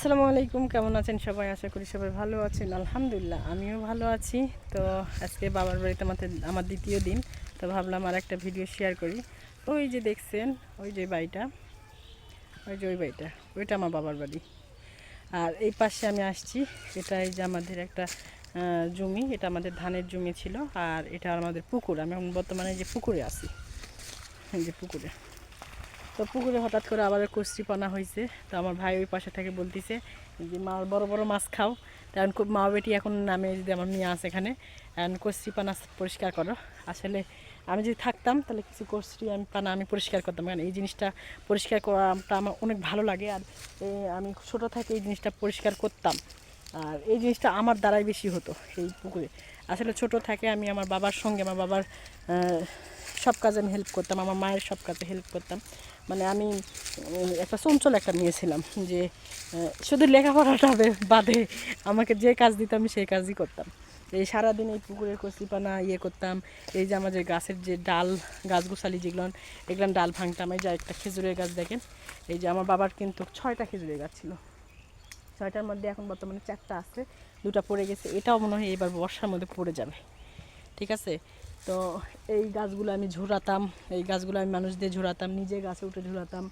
আসসালামু আলাইকুম, কেমন আছেন সবাই? আশা করি সবাই ভালো আছেন। আলহামদুলিল্লাহ, আমিও ভালো আছি। তো আজকে বাবার বাড়িতে আমাদের, আমার দ্বিতীয় দিন, তো ভাবলাম আর একটা ভিডিও শেয়ার করি। ওই যে দেখছেন, ওই যে বাড়িটা ওই যে ওই বাড়িটা ওইটা আমার বাবার বাড়ি। আর এই পাশে আমি আসছি, এটা এই যে আমাদের একটা জমি, এটা আমাদের ধানের জমি ছিল, আর এটা আমাদের পুকুর। আমি এখন বর্তমানে যে পুকুরে আছি যে পুকুরে। তো পুকুরে হঠাৎ করে আবার কষ্টি পানা হয়েছে। তো আমার ভাই ওই পাশে থেকে বলতেছে যে, মা, বড় বড় মাছ খাও। কারণ খুব মা বেটি এখন নামে যদি আমার মেয়ে আছে এখানে, এখন পানা পরিষ্কার করো। আসলে আমি যদি থাকতাম, তাহলে কিছু কষ্টি আমি পানা আমি পরিষ্কার করতাম। কারণ এই জিনিসটা পরিষ্কার করাটা আমার অনেক ভালো লাগে। আর আমি ছোটো থেকে এই জিনিসটা পরিষ্কার করতাম। আর এই জিনিসটা আমার দ্বারাই বেশি হতো এই পুকুরে। আসলে ছোট থেকে আমি আমার বাবার সঙ্গে, আমার বাবার সব কাজে আমি হেল্প করতাম। আমার মায়ের সব কাজে হেল্প করতাম। মানে আমি একটা চঞ্চল একটা নিয়েছিলাম যে শুধু লেখাপড়াটা বাদে আমাকে যে কাজ দিত আমি সেই কাজই করতাম। এই সারাদিন এই পুকুরের কচিপানা ইয়ে করতাম, এই যে আমাদের গাছের যে ডাল গাছ গোছালি যেগুলো এগুলো ডাল ভাঙতাম, এই যে একটা খেজুরের গাছ দেখেন, এই যে আমার বাবার কিন্তু ছয়টা খেজুরের গাছ ছিল। ছয়টার মধ্যে এখন বর্তমানে চারটা আছে, দুটা পড়ে গেছে, এটাও মনে হয় এবার বর্ষার মধ্যে পড়ে যাবে। ঠিক আছে? তো এই গাছগুলো আমি ঝুরাতাম এই গাছগুলো আমি মানুষ দিয়ে ঝুরাতাম নিজে গাছে উঠে ঝুরাতাম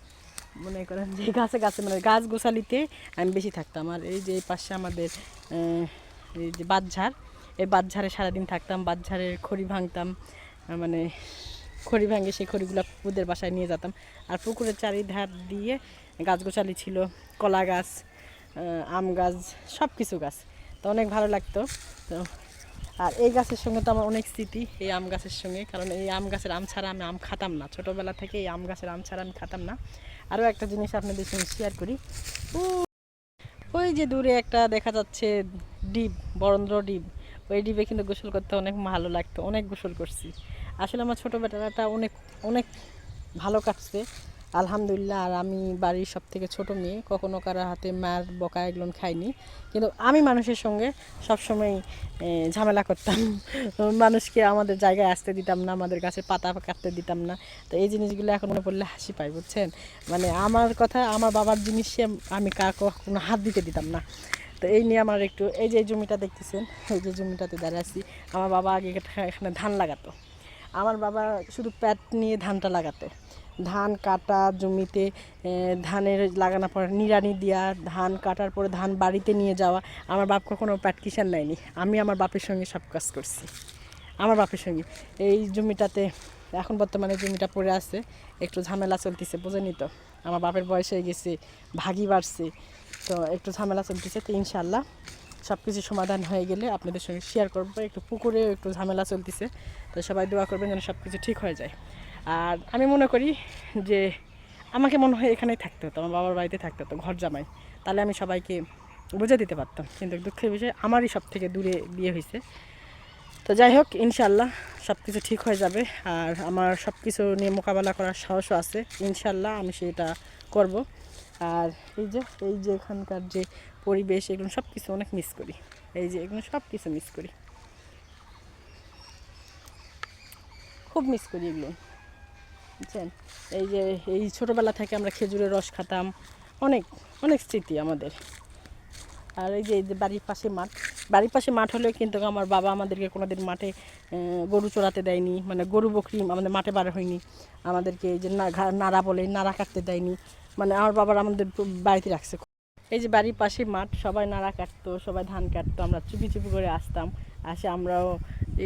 মনে করেন যে গাছে গাছে মানে গাছ গোছালিতে আমি বেশি থাকতাম। আর এই যে এই পাশে আমাদের এই যে বাদঝাড় এই বাদঝাড়ে সারাদিন থাকতাম বাদঝাড়ের খড়ি ভাঙতাম মানে খড়ি ভাঙে সেই খড়িগুলো পুকুরদের বাসায় নিয়ে যেতাম। আর পুকুরের চারিধার দিয়ে গাছ গোছালি ছিল, কলা গাছ আম গাছ সব কিছু গাছ। তো অনেক ভালো লাগতো। তো আর এই গাছের সঙ্গে তো আমার অনেক স্মৃতি, এই আম গাছের সঙ্গে। কারণ এই আম গাছের আম ছাড়া আমি আম খাতাম না। ছোটোবেলা থেকে এই আম গাছের আম ছাড়া আমি খাতাম না। আরও একটা জিনিস আপনাদের সঙ্গে শেয়ার করি। ওই যে দূরে একটা দেখা যাচ্ছে ডিপ, বরেন্দ্র ডিপ। ওই ডিপে কিন্তু গোসল করতে অনেক ভালো লাগতো। অনেক গোসল করছি। আসলে আমার ছোটো বেটাটা অনেক অনেক ভালো কাটছে। আলহামদুলিল্লাহ, আর আমি বাড়ির সব থেকে ছোটো মেয়ে। কখনো কারও হাতে মার, বকা এগুলো খাইনি। কিন্তু আমি মানুষের সঙ্গে সবসময় ঝামেলা করতাম। মানুষকে আমাদের জায়গায় আসতে দিতাম না, আমাদের গাছের পাতা কাটতে দিতাম না। তো এই জিনিসগুলো এখন মনে পড়লে হাসি পাই বুঝছেন? মানে আমার কথা, আমার বাবার জিনিসে আমি কার কোনো হাত দিতে দিতাম না। তো এই নিয়ে আমার একটু, এই যে জমিটা দেখতেছেন, এই যে জমিটাতে দাঁড়িয়ে আছি। আমার বাবা আগে এখানে ধান লাগাতো। আমার বাবা শুধু প্যাট নিয়ে ধানটা লাগাতো। ধান কাটা জমিতে ধানের লাগানোর পর নিড়ানি দেওয়া ধান কাটার পরে ধান বাড়িতে নিয়ে যাওয়া, আমার বাপ কখনো কিষান নেয়নি। আমি আমার বাপের সঙ্গে সব কাজ করছি। আমার বাপের সঙ্গে। এই জমিটাতে, এখন বর্তমানে জমিটা পড়ে আছে। একটু ঝামেলা চলতেছে বোঝেনি তো। আমার বাপের বয়স হয়ে গেছে ভাগি বাড়ছে। তো একটু ঝামেলা চলতেছে তো ইনশাল্লাহ সব কিছু সমাধান হয়ে গেলে আপনাদের সঙ্গে শেয়ার করব। একটু পুকুরেও একটু ঝামেলা চলতেছে। তো সবাই দোয়া করবেন যেন সব কিছু ঠিক হয়ে যায়। আর আমি মনে করি যে আমাকে মনে হয় এখানেই থাকতে হতো, আমার বাবার বাড়িতে থাকতে হতো, ঘর জামাই। তাহলে আমি সবাইকে বুঝে দিতে পারতাম, কিন্তু দুঃখের বিষয় আমারই সব থেকে দূরে বিয়ে হয়েছে। তো যাই হোক ইনশাল্লাহ সব কিছু ঠিক হয়ে যাবে আর আমার সব কিছু নিয়ে মোকাবেলা করার সাহসও আছে ইনশাল্লাহ আমি সেটা করব। আর এই যে এই যে এখানকার যে পরিবেশ, এগুলো সব কিছু অনেক মিস করি। এই যে, এগুলো সব কিছু মিস করি। খুব মিস করি এগুলো। বুঝছেন? এই যে এই ছোটোবেলা থেকে আমরা খেজুরের রস খাতাম। অনেক অনেক স্মৃতি আমাদের। আর এই যে এই যে বাড়ির পাশে মাঠ, বাড়ির পাশে মাঠ হলেও কিন্তু আমার বাবা আমাদেরকে কোনোদিন মাঠে গরু চড়াতে দেয়নি। মানে গরু বকরি আমাদের মাঠে বার হয়নি। আমাদেরকে এই যে নাড়া বলে, নাড়া কাটতে দেয়নি। মানে আমার বাবার আমাদের বাড়িতে রাখছে। এই যে বাড়ির পাশে মাঠ, সবাই নাড়া কাটতো, সবাই ধান কাটতো, আমরা চুপি চুপি করে আসতাম। আসে আমরাও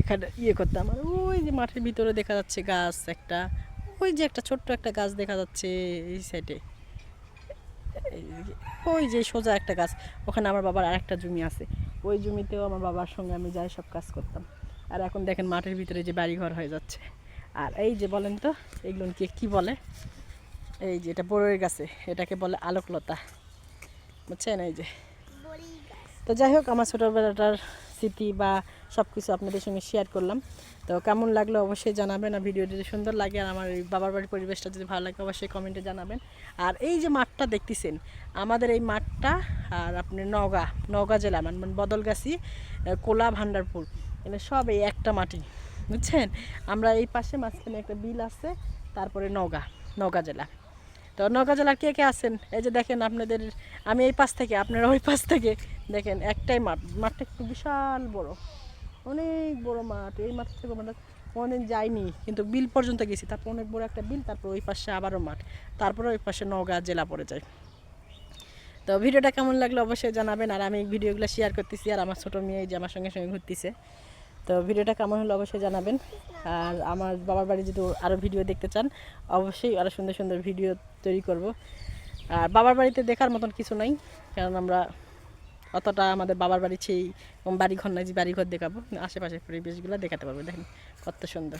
এখানে ইয়ে করতাম। আর ওই যে মাঠের ভিতরে দেখা যাচ্ছে গাছ একটা ওই যে একটা ছোট্ট একটা গাছ দেখা যাচ্ছে এই সাইডে ওই যে সোজা একটা গাছ ওখানে আমার বাবার আরেকটা জমি আছে। ওই জমিতেও আমার বাবার সঙ্গে আমি যাই সব কাজ করতাম। আর এখন দেখেন মাঠের ভিতরে যে বাড়িঘর হয়ে যাচ্ছে। আর এই যে বলেন তো এগুলো কি কি বলে? এই যে এটা বড়ের গাছে এটাকে বলে আলোকলতা। বুঝছেন? এই যে। তো যাই হোক আমার ছোটোবেলাটার স্মৃতি বা সব কিছু আপনাদের সঙ্গে শেয়ার করলাম। তো কেমন লাগল অবশ্যই জানাবেন আর ভিডিওটি যদি সুন্দর লাগে আর আমার এই বাবার বাড়ির পরিবেশটা যদি ভালো লাগে অবশ্যই কমেন্টে জানাবেন। আর এই যে মাঠটা দেখতেছেন, আমাদের এই মাঠটা আর আপনি নওগাঁ নওগাঁ জেলা মানে মানে বদলগাছি কোলা ভান্ডারপুর। মানে সব এই একটা মাটি, বুঝছেন? আমরা এই পাশে মাঝখানে একটা বিল আছে, তারপরে নওগাঁ নওগাঁ জেলা। তো নৌকা জেলার কে কে আছেন? এই যে দেখেন আপনাদের, আমি এই পাশ থেকে, আপনারা ওই পাশ থেকে। দেখেন, একটাই মাঠ। মাঠটা একটু বিশাল বড়। অনেক বড় মাঠ। এই মাঠ থেকে আমরা কোনোদিন যাইনি, কিন্তু বিল পর্যন্ত গেছি। তারপর অনেক বড় একটা বিল, তারপর ওই পাশে আবারও মাঠ। তারপরে ওই পাশে নওগাঁ জেলা পড়ে যায়। তো ভিডিওটা কেমন লাগল অবশ্যই জানাবেন। আর আমি ভিডিওগুলো শেয়ার করতেছি, আর আমার ছোটো মেয়ে যে আমার সঙ্গে সঙ্গে ঘুরতেছে। তো ভিডিওটা কেমন হলো অবশ্যই জানাবেন। আর আমার বাবার বাড়ি যদি আরও ভিডিও দেখতে চান, অবশ্যই আরও সুন্দর সুন্দর ভিডিও তৈরি করব। আর বাবার বাড়িতে দেখার মতন কিছু নাই, কারণ আমরা অতটা আমাদের বাবার বাড়ি সেই বাড়ি ঘর নাই যে বাড়িঘর দেখাবো, আশেপাশের পরিবেশগুলো দেখাতে পারব। দেখেন কত সুন্দর।